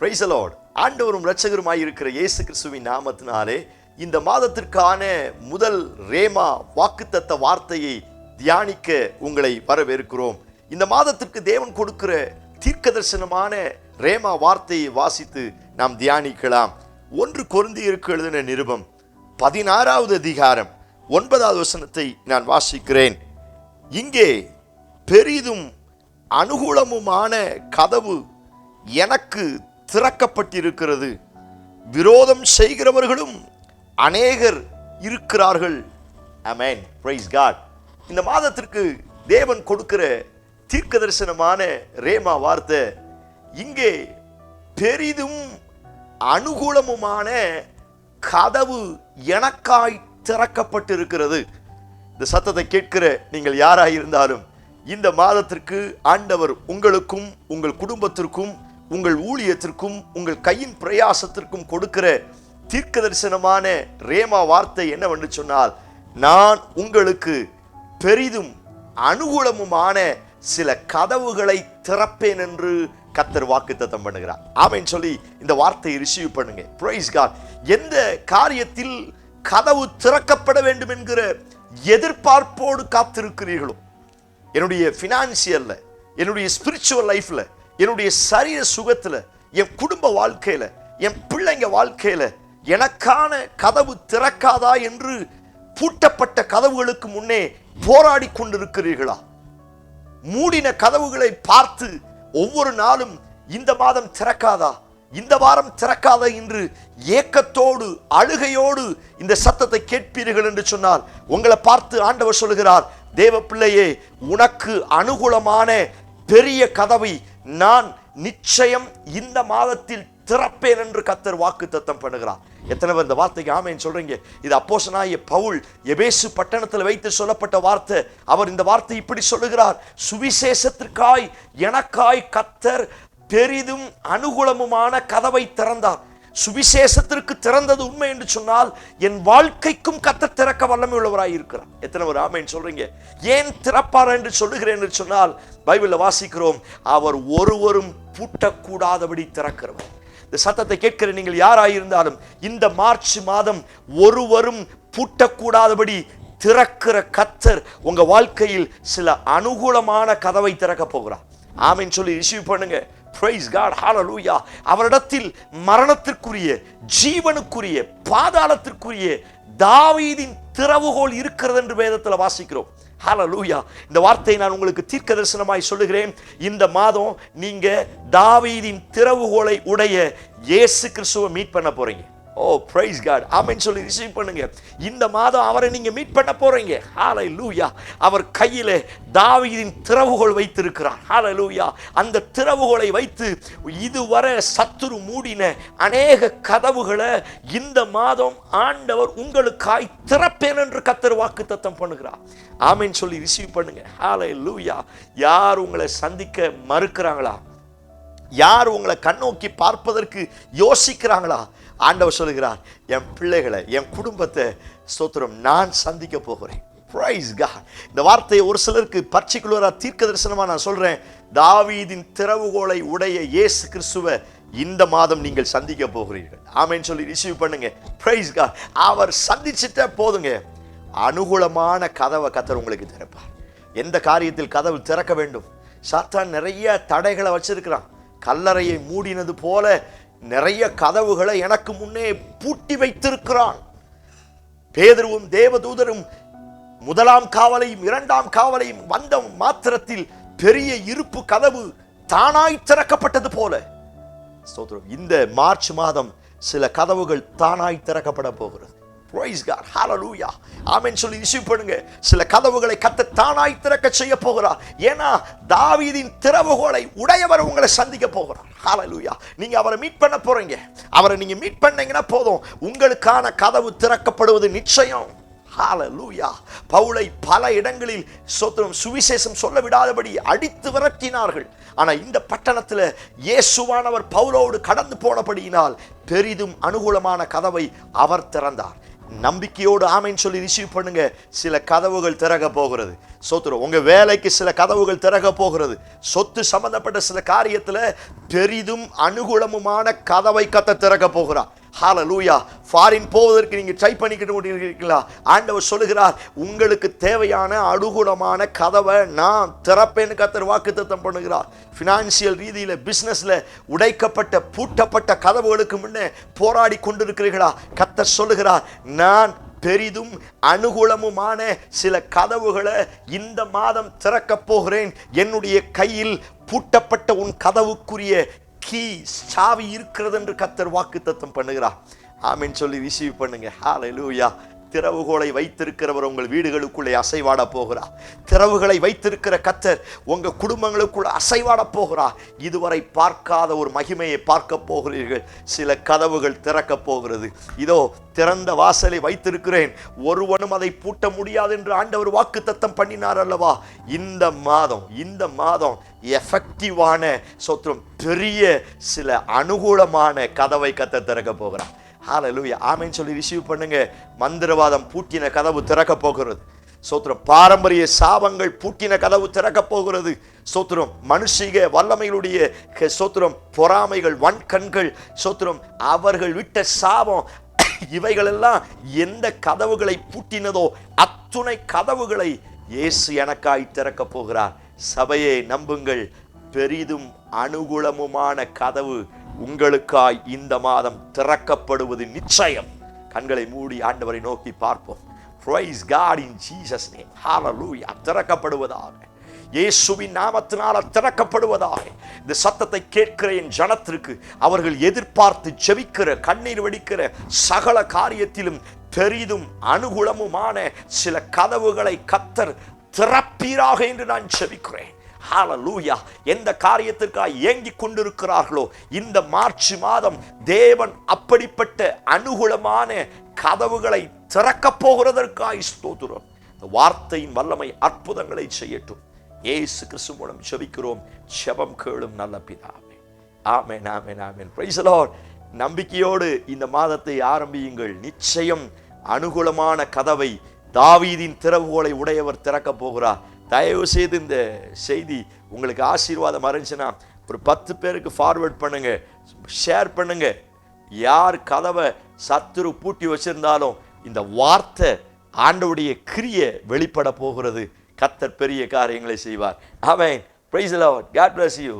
பிரைசலோட் ஆண்டவரும் இரட்சகருமாய் இருக்கிற இயேசு கிறிஸ்துவின் நாமத்தினாலே இந்த மாதத்திற்கான முதல் ரேமா வாக்குத்தத்த வார்த்தையை தியானிக்க உங்களை வரவேற்கிறோம். இந்த மாதத்திற்கு தேவன் கொடுக்கிற தீர்க்க தரிசனமான ரேமா வார்த்தையை வாசித்து நாம் தியானிக்கலாம். ஒன்று கொருந்தியருக்கு எழுதின நிருபம் பதினாறாவது அதிகாரம் ஒன்பதாவது வசனத்தை நான் வாசிக்கிறேன். இங்கே பெரிதும் அனுகூலமுமான கதவு எனக்கு திறக்கப்பட்டிருக்கிறது. விரோதம் செய்கிறவர்களும் அநேகர் இருக்கிறார்கள். அமேன் பிரைஸ் காட் இந்த மாதத்திற்கு தேவன் கொடுக்கிற தீர்க்க தரிசனமான ரேமா வார்த்தை இங்கே பெரிதும் அனுகூலமுமான கதவு எனக்காய் திறக்கப்பட்டிருக்கிறது. இந்த சத்தத்தை கேட்கிற நீங்கள் யாராக இருந்தாலும் இந்த மாதத்திற்கு ஆண்டவர் உங்களுக்கும் உங்கள் குடும்பத்திற்கும் உங்கள் ஊழியத்திற்கும் உங்கள் கையின் பிரயாசத்திற்கும் கொடுக்கிற தீர்க்க தரிசனமான ரேமா வார்த்தை என்னவென்று சொன்னால் நான் உங்களுக்கு பெரிதும் அனுகூலமுமான சில கதவுகளை திறப்பேன் என்று கத்தர் வாக்குத்தத்தம் பண்ணுகிறார். ஆமைன்னு சொல்லி இந்த வார்த்தையை ரிசீவ் பண்ணுங்க. பிரைஸ் காட் எந்த காரியத்தில் கதவு திறக்கப்பட வேண்டும் என்கிற எதிர்பார்ப்போடு காத்திருக்கிறீர்களோ என்னுடைய ஃபினான்சியலில் என்னுடைய ஸ்பிரிச்சுவல் லைஃப்பில் என்னுடைய சரீர சுகத்தில் என் குடும்ப வாழ்க்கையில என் பிள்ளைங்க வாழ்க்கையில எனக்கான கதவு திறக்காதா என்று பூட்டப்பட்ட கதவுகளுக்கு முன்னே போராடி கொண்டிருக்கிறீர்களா? மூடின கதவுகளை பார்த்து ஒவ்வொரு நாளும் இந்த மாதம் திறக்காதா? இந்த வாரம் திறக்காதா என்று ஏக்கத்தோடு அழுகையோடு இந்த சத்தத்தை கேட்பீர்கள் என்று சொன்னால் உங்களை பார்த்து ஆண்டவர் சொல்கிறார் தேவ பிள்ளையே உனக்கு அனுகூலமான பெரிய கதவை நான் நிச்சயம் இந்த மாதத்தில் திறப்பேன் என்று கத்தர் வாக்கு தத்தம் பண்ணுகிறார். எத்தனை பேர் இந்த வார்த்தைக்கு ஆமைன்னு சொல்றீங்க? இது அப்போசனாய பவுல் எபேசு பட்டணத்தில் வைத்து சொல்லப்பட்ட வார்த்தை. அவர் இந்த வார்த்தை இப்படி சொல்லுகிறார். சுவிசேஷத்திற்காய் எனக்காய் கத்தர் பெரிதும் அனுகூலமுமான கதவை திறந்தார். சுவிசேஷத்திற்கு திறந்தது உண்மை என்று சொன்னால் என் வாழ்க்கைக்கும் கத்த திறக்க வல்லமை உள்ளவராய் இருக்கிறார். எத்தனை ஒரு ஆமைன்னு சொல்றீங்க? ஏன் திறப்பார் என்று சொல்லுகிறேன் என்று சொன்னால் பைபிளில் வாசிக்கிறோம் அவர் ஒருவரும் பூட்டக்கூடாதபடி திறக்கிறவர். இந்த சத்தத்தை கேட்கிற நீங்கள் யாராயிருந்தாலும் இந்த மார்ச் மாதம் ஒருவரும் பூட்டக்கூடாதபடி திறக்கிற கத்தர் உங்க வாழ்க்கையில் சில அனுகூலமான கதவை திறக்க போகிறார். ஆமைன்னு சொல்லி ரிசீவ் பண்ணுங்க. பிரைஸ் காட் ஹாலலூயா அவரிடத்தில் மரணத்திற்குரிய ஜீவனுக்குரிய பாதாளத்திற்குரிய தாவீதின் திறவுகோல் இருக்கிறது என்று வேதத்தில் வாசிக்கிறோம். ஹலலூயா இந்த வார்த்தையை நான் உங்களுக்கு தீர்க்க தரிசனமாய் சொல்லுகிறேன். இந்த மாதம் நீங்க தாவீதின் திறவுகோலை உடைய இயேசு கிறிஸ்துவை மீட் பண்ண போறீங்க. ஓ ப்ரைஸ் காட் ஆமென் சொல்லி ரிசீவ் பண்ணுங்க. இந்த மாதம் அவரை நீங்கள் மீட் பண்ண போறீங்க. ஹாலை லூயா அவர் கையில் தாவீதின் திறவுகோள் வைத்திருக்கிறார். ஹாலை லூயா அந்த திறவுகோளை வைத்து இதுவரை சத்துரு மூடின அநேக கதவுகளை இந்த மாதம் ஆண்டவர் உங்களுக்காய் திறப்பேன் என்று கத்தர் வாக்கு தத்தம் பண்ணுகிறார். ஆமென் சொல்லி ரிசீவ் பண்ணுங்க. ஹாலை லூயா யார் உங்களை சந்திக்க மறுக்கிறாங்களா? யார் உங்களை கண்ணோக்கி பார்ப்பதற்கு யோசிக்கிறாங்களா? ஆண்டவர் சொல்கிறார் என் பிள்ளைகளை என் குடும்பத்தை ஸ்தோத்திரம் நான் சந்திக்க போகிறேன். பிரைஸ் இந்த வார்த்தையை ஒரு சிலருக்கு பர்டிகுலரா தீர்க்க தரிசனமா நான் சொல்றேன். தாவீதின் திறவுகோலை உடைய இயேசு கிறிஸ்துவை இந்த மாதம் நீங்கள் சந்திக்க போகிறீர்கள். ஆமைன்னு சொல்லி ரிசீவ் பண்ணுங்க. பிரைஸ் அவர் சந்திச்சிட்ட போதுங்க. அனுகூலமான கதவை கத்தர் உங்களுக்கு திறப்பார். எந்த காரியத்தில் கதவு திறக்க வேண்டும்? சாத்தான் நிறைய தடைகளை வச்சிருக்கிறான். கல்லறையை மூடினது போல நிறைய கதவுகளை எனக்கு முன்னே பூட்டி வைத்திருக்கிறான். பேதருவும் தேவதூதரும் முதலாம் காவலையும் இரண்டாம் காவலையும் வந்த மாத்திரத்தில் பெரிய இருப்பு கதவு தானாய் திறக்கப்பட்டது போல. இந்த மார்ச் மாதம் சில கதவுகள் தானாய் திறக்கப்பட போகிறது. Price God. Hallelujah. ஆமென் சொல்லி ரிசீவ் பண்ணுங்க. சில கதவுகளை கத்த தானாய் திறக்க செய்ய போகிறார். ஏன்னா தாவீதின் திறவுகோலை உடையவர் உங்களை சந்திக்க போகிறார். ஹalleluya நீங்க அவரை மீட் பண்ண போறீங்க. அவரை நீங்க மீட் பண்ணீங்கன்னா போதும். உங்களுக்கான கதவு திறக்கப்படுவது நிச்சயம். ஹalleluya பவுலை பல இடங்களில் சோத்திரம் சுவிசேஷம் சொல்ல விடாதபடி அடித்து விரட்டினார்கள். ஆனா இந்த பட்டணத்துல இயேசுவானவர் பவுலோடு கடந்து போனபடியினால் பெரிதும் அனுகூலமான கதவை அவர் திறந்தார். நம்பிக்கையோடு ஆமைன்னு சொல்லி ரிசீவ் பண்ணுங்க. சில கதவுகள் திறக போகிறது. சோத்துரும் உங்க வேலைக்கு சில கதவுகள் திறக போகிறது. சொத்து சம்பந்தப்பட்ட சில காரியத்தில் பெரிதும் அனுகூலமுமான கதவை கத்த திறக்க போகிறார் லூயா ஃபாரின் போவதற்கு நீங்கள் ட்ரை பண்ணிக்கிட்டு இருக்கீங்களா? ஆண்டவர் சொல்லுகிறார் உங்களுக்கு தேவையான அனுகூலமான கதவை நான் திறப்பேன்னு கத்தர் வாக்குத்தத்தம் பண்ணுகிறார். ஃபினான்சியல் ரீதியில் பிஸ்னஸில் உடைக்கப்பட்ட பூட்டப்பட்ட கதவுகளுக்கு முன்னே போராடி கொண்டிருக்கிறீர்களா? கத்தர் சொல்லுகிறார் நான் பெரிதும் அனுகூலமுமான சில கதவுகளை இந்த மாதம் திறக்கப் போகிறேன். என்னுடைய கையில் பூட்டப்பட்ட உன் கதவுக்குரிய கீ சாவி இருக்கிறது என்று கத்தர் வாக்கு தத்தம் பண்ணுகிறார். ஆமின்னு சொல்லி ரிசீவ் பண்ணுங்க. ஹalleluya திறவுகோலை வைத்திருக்கிறவர் உங்கள் வீடுகளுக்குள்ளே அசைவாட போகிறார் திறவுகளை வைத்திருக்கிற கத்தர் உங்கள் குடும்பங்களுக்குள்ள அசைவாட போகிறார் இதுவரை பார்க்காத ஒரு மகிமையை பார்க்க போகிறீர்கள். சில கதவுகள் திறக்க போகிறது. இதோ திறந்த வாசலை வைத்திருக்கிறேன். ஒருவனும் அதை பூட்ட முடியாது என்று ஆண்டவர் வாக்கு தத்தம் பண்ணினார் அல்லவா? இந்த மாதம் இந்த மாதம் எஃபெக்டிவான சொத்திரம் பெரிய சில அனுகூலமான கதவை கத்த திறக்க போகிறான் ஹalleluya ஆமைன்னு சொல்லி ரிசீவ் பண்ணுங்க. மந்திரவாதம் பூட்டின கதவு திறக்க போகிறது. சோத்திரம் பாரம்பரிய சாபங்கள் பூட்டின கதவு திறக்க போகிறது. சோத்திரம் மனுஷிக வல்லமைகளுடைய சோத்திரம் பொறாமைகள் வன்கண்கள் சோத்திரம் அவர்கள் விட்ட சாபம் இவைகளெல்லாம் எந்த கதவுகளை பூட்டினதோ அத்துணை கதவுகளை இயேசு எனக்காய் திறக்க போகிறார். சபையை நம்புங்கள். பெரிதும் அனுகூலமுமான கதவு உங்களுக்காய் இந்த மாதம் திறக்கப்படுவது நிச்சயம். கண்களை மூடி ஆண்டவரை நோக்கி பார்ப்போம். Praise God in Jesus name hallelujah திறக்கப்படுவதாக. இயேசுவின் நாமத்தினால திறக்கப்படுவதாக. இந்த சத்தத்தை கேட்கிற என் ஜனத்திற்கு அவர்கள் எதிர்பார்த்து ஜெபிக்கிற கண்ணீர் வெடிக்கிற சகல காரியத்திலும் பெரிதும் அனுகூலமுமான சில கதவுகளை கத்தர் திறப்பீராக என்று நான் ஜெபிக்கிறேன். ஹாலலூயா எந்த காரியத்திற்காக ஏங்கிக் கொண்டிருக்கிறார்களோ இந்த மார்ச் மாதம் தேவன் அப்படிப்பட்ட அனுகூலமான கதவுகளை திறக்கப் போகிறதற்காய் ஸ்தோத்திரம். இந்த வார்த்தையின் வல்லமை அற்புதங்களை செய்யட்டும். ஏசு கிறிஸ்து மூலம் செபிக்கிறோம் செபம் கேளும் நல்ல பிதாவே. ஆமேன் ஆமேன் ஆமேன். பிரைசலோர் நம்பிக்கையோடு இந்த மாதத்தை ஆரம்பியுங்கள். நிச்சயம் அனுகூலமான கதவை தாவீதின் திறவுகோலை உடையவர் திறக்கப் போகிறார். தயவு செய்து இந்த செய்தி உங்களுக்கு ஆசீர்வாதம் இருந்துச்சுன்னா ஒரு பத்து பேருக்கு ஃபார்வேர்ட் பண்ணுங்க ஷேர் பண்ணுங்க. யார் கதவை சத்துரு பூட்டி வச்சிருந்தாலும் இந்த வார்த்தை ஆண்டவுடைய கிரியை வெளிப்பட போகிறது. கத்தர் பெரிய காரியங்களை செய்வார். அவன் praise Lord God bless you